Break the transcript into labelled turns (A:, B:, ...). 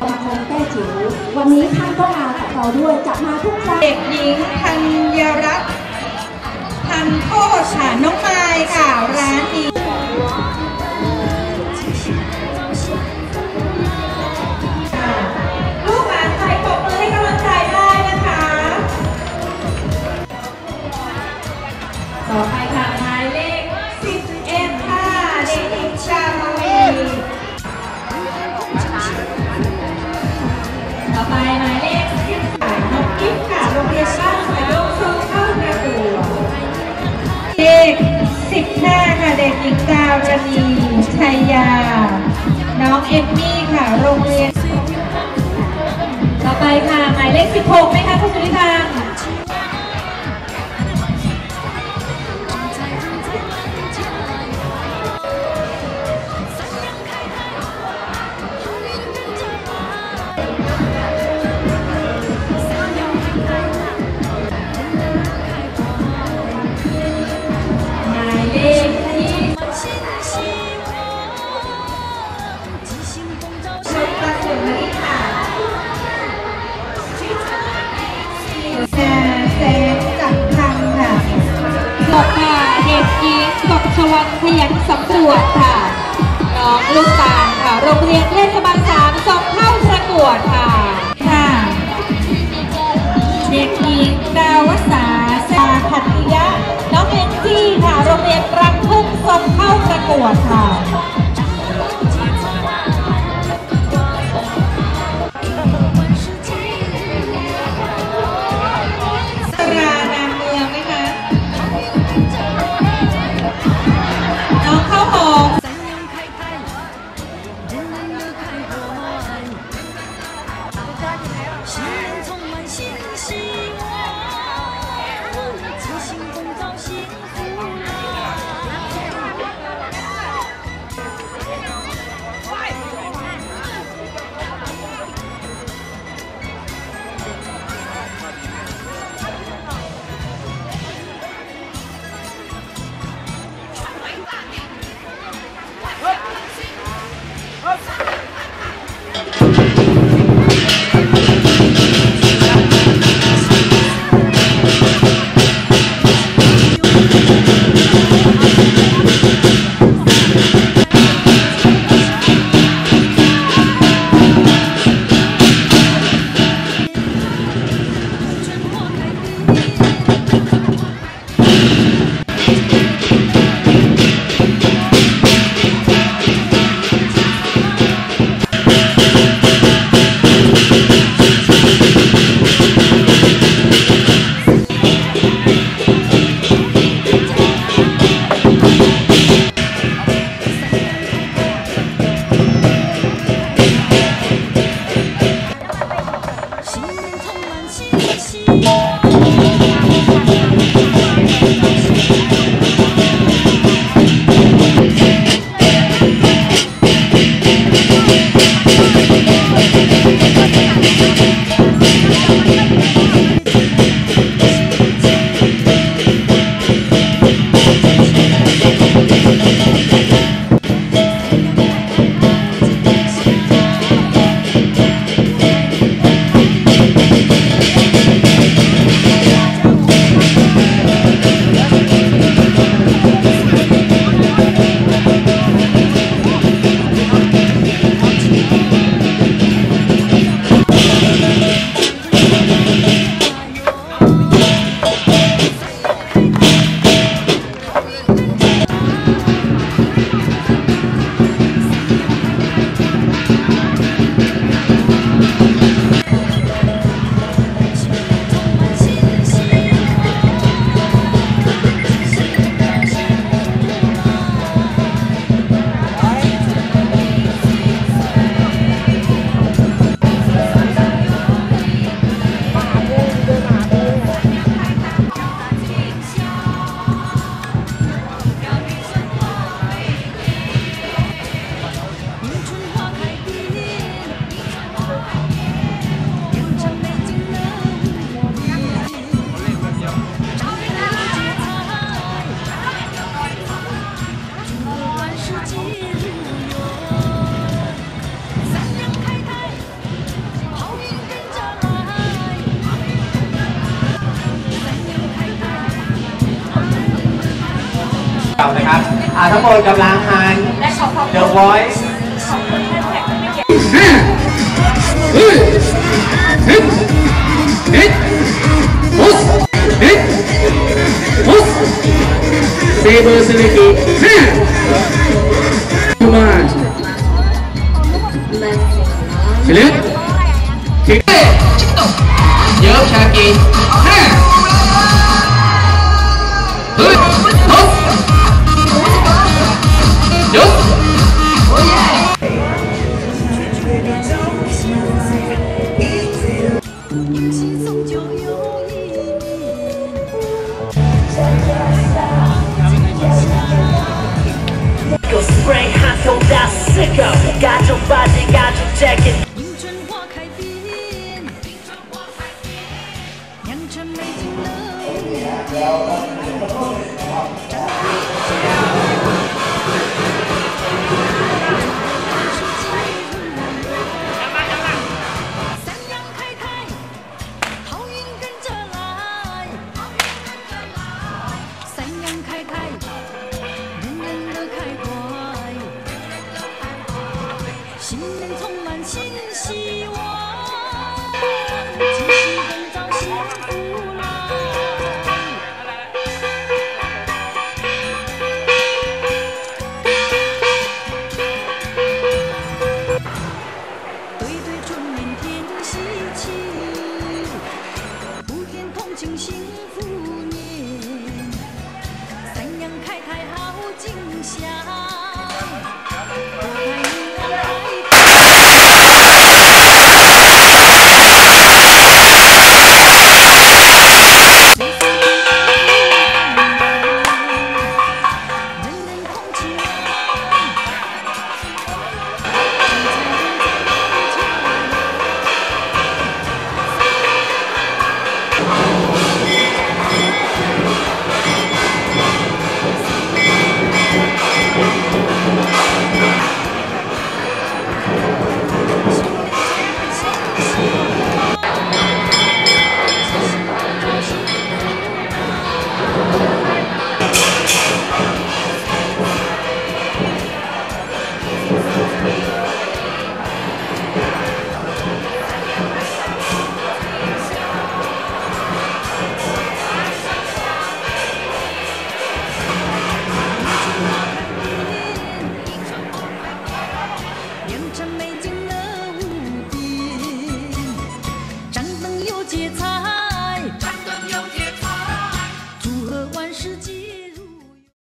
A: สมาคมแต้จิ๋ววันนี้ท่านก็มากับเราด้วยจะมาทุกครั้ง
B: เด็กหญิงธัญรัตน์ทันโคชาน้องไม้ค่ะร้านนี้ รณีชัยยา น้องเอมมี่ค่ะ โรงเรียน ต่อไปค่ะ หมายเลข 16ไหมคะคุณสุริธา สวันขยันสำรวจค่ะ น้องลูกตาลค่ะ โรงเรียนเทศบาลสามสอบเข้าประกวดค่ะ ค่ะ เด็กหญิงดาวสาสาขัตติยะ น้องเอ็นจี้ค่ะ โรงเรียนรังพุ่งส่งเข้าประกวดค่ะ นะ
C: ครับอ่าทั้งหมดกำลังหัน The Voice
D: เซเบอร์ซิลิกิห้าทูมาเฉลิมถึงเยอะชากี
E: 心中就有一面春花开春花开春美景